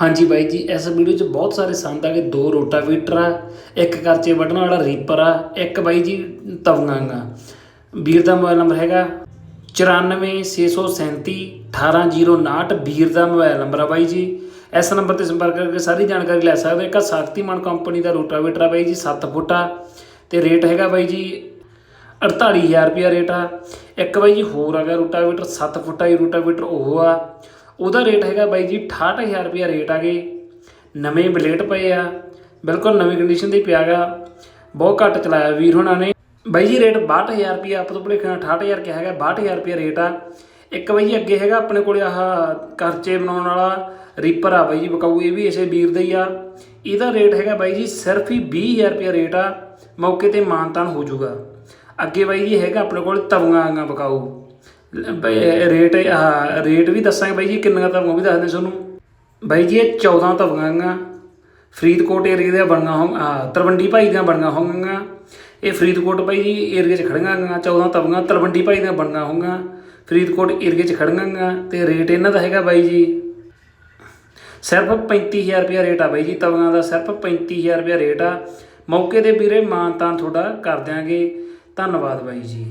ਹਾਂਜੀ ਬਾਈ ਜੀ, ਇਸ ਵੀਡੀਓ 'ਚ ਬਹੁਤ ਸਾਰੇ ਸੰਦ ਆ ਕਿ ਦੋ ਰੋਟਾਵੀਟਰ ਆ, ਇੱਕ ਕਰਚੇ ਵੱਢਣ ਵਾਲਾ ਰੀਪਰ ਆ, ਇੱਕ ਬਾਈ ਜੀ ਤਵੀਆਂ ਆ। ਵੀਰ ਦਾ ਮੋਬਾਈਲ ਨੰਬਰ ਹੈਗਾ 94637 18059 ਵੀਰ ਦਾ ਮੋਬਾਈਲ ਨੰਬਰ ਆ ਬਾਈ ਜੀ। ਇਸ ਨੰਬਰ ਤੇ ਸੰਪਰਕ ਕਰਕੇ ਸਾਰੀ ਜਾਣਕਾਰੀ ਲੈ ਸਕਦੇ ਹੋ। ਇੱਕ ਆਹ ਸ਼ਕਤੀਮਾਨ ਕੰਪਨੀ ਦਾ ਰੋਟਾਵੇਟਰ ਆ ਬਾਈ ਜੀ 7 ਫੁੱਟ ਆ ਤੇ ਰੇਟ ਹੈਗਾ ਬਾਈ ਜੀ 48000 ਰੁਪਿਆ ਰੇਟ ਆ। ਇੱਕ ਬਾਈ ਜੀ ਹੋਰ ਆ ਗਿਆ ਰੋਟਾਵੇਟਰ 7 ਫੁੱਟਾ ਹੀ ਰੋਟਾਵੇਟਰ, ਉਹ ਆ ਉਹਦਾ ਰੇਟ ਹੈਗਾ ਬਾਈ ਜੀ 68000 ਰੁਪਿਆ ਰੇਟ ਆ ਗਏ। ਨਵੇਂ ਬਲੇਟ ਪਏ ਆ। ਬਿਲਕੁਲ ਨਵੀਂ ਕੰਡੀਸ਼ਨ ਦੇ ਪਿਆ ਗਾ। ਬਹੁਤ ਘੱਟ ਚਲਾਇਆ ਵੀਰ ਹੁਣਾਂ ਨੇ। ਬਾਈ ਜੀ ਰੇਟ 62000 ਰੁਪਿਆ ਆਪ ਤੋਂ ਭੁਲੇਖਾ 68000 ਕਿਹਾ ਹੈਗਾ 62000 ਰੁਪਿਆ ਰੇਟ ਆ। ਇੱਕ ਬਾਈ ਜੀ ਅੱਗੇ ਹੈਗਾ ਆਪਣੇ ਕੋਲੇ ਆਹ ਕਰਚੇ ਬਣਾਉਣ ਵਾਲਾ ਰੀਪਰ ਆ ਬਾਈ ਜੀ ਬਕਾਊ ਇਹ ਵੀ ਇਸੇ ਵੀਰ ਦਾ ਹੀ ਆ। ਇਹਦਾ ਰੇਟ ਹੈਗਾ ਬਾਈ ਜੀ ਸਿਰਫ ਹੀ 20000 ਰੁਪਿਆ ਰੇਟ ਆ। ਮੌਕੇ ਤੇ ਮਾਨਤਾਨ ਹੋ ਜਾਊਗਾ। ਅੱਗੇ ਬਾਈ ਜੀ ਹੈਗਾ ਆਪਣੇ ਕੋਲ ਤਵੀਆਂ ਆਂਗਾ ਬਕਾਊ ਬਈ, ਰੇਟ ਆਹ, ਰੇਟ ਵੀ ਦੱਸਾਂਗੇ ਬਾਈ ਜੀ, ਕਿੰਨੀਆਂ ਤਵੀਆਂ ਵੀ ਦੱਸਦੇ ਤੁਹਾਨੂੰ। ਬਾਈ ਜੀ, ਇਹ 14 ਤਵੀਆਂ ਆਂਗਾ ਫਰੀਦਕੋਟ ਏਰੀਆ ਦੀਆਂ ਬਣੀਆਂ ਹੋਣ ਤਰਵੰਡੀ ਭਾਈ ਦੀਆਂ ਬਣੀਆਂ ਹੋਣਗੀਆਂ। ਇਹ ਫਰੀਦਕੋਟ ਬਾਈ ਜੀ ਏਰੀਆ 'ਚ ਖੜੀਆਂ ਗੀਆਂ 14 ਤਵੀਆਂ ਤਰਵੰਡੀ ਭਾਈ ਦੀਆਂ ਬਣੀਆਂ ਹੋਣਗੀਆਂ। ਫਰੀਦਕੋਟ ਏਰੀਆ 'ਚ ਖੜੀਆਂ ਗੀਆਂ ਤੇ ਰੇਟ ਇਹਨਾਂ ਦਾ ਹੈਗਾ ਬਾਈ ਜੀ। ਸਿਰਫ 35000 ਰੁਪਿਆ ਰੇਟ ਆ ਬਾਈ ਜੀ, ਤਵੀਆਂ ਦਾ ਸਿਰਫ 35000 ਰੁਪਿਆ ਰੇਟ ਆ। ਮੌਕੇ ਤੇ ਵੀਰੇ ਮਾਨਤਾਨ ਤੁਹਾਡਾ ਕਰ ਦਿਆਂਗੇ। ਧੰਨਵਾਦ ਬਾਈ ਜੀ।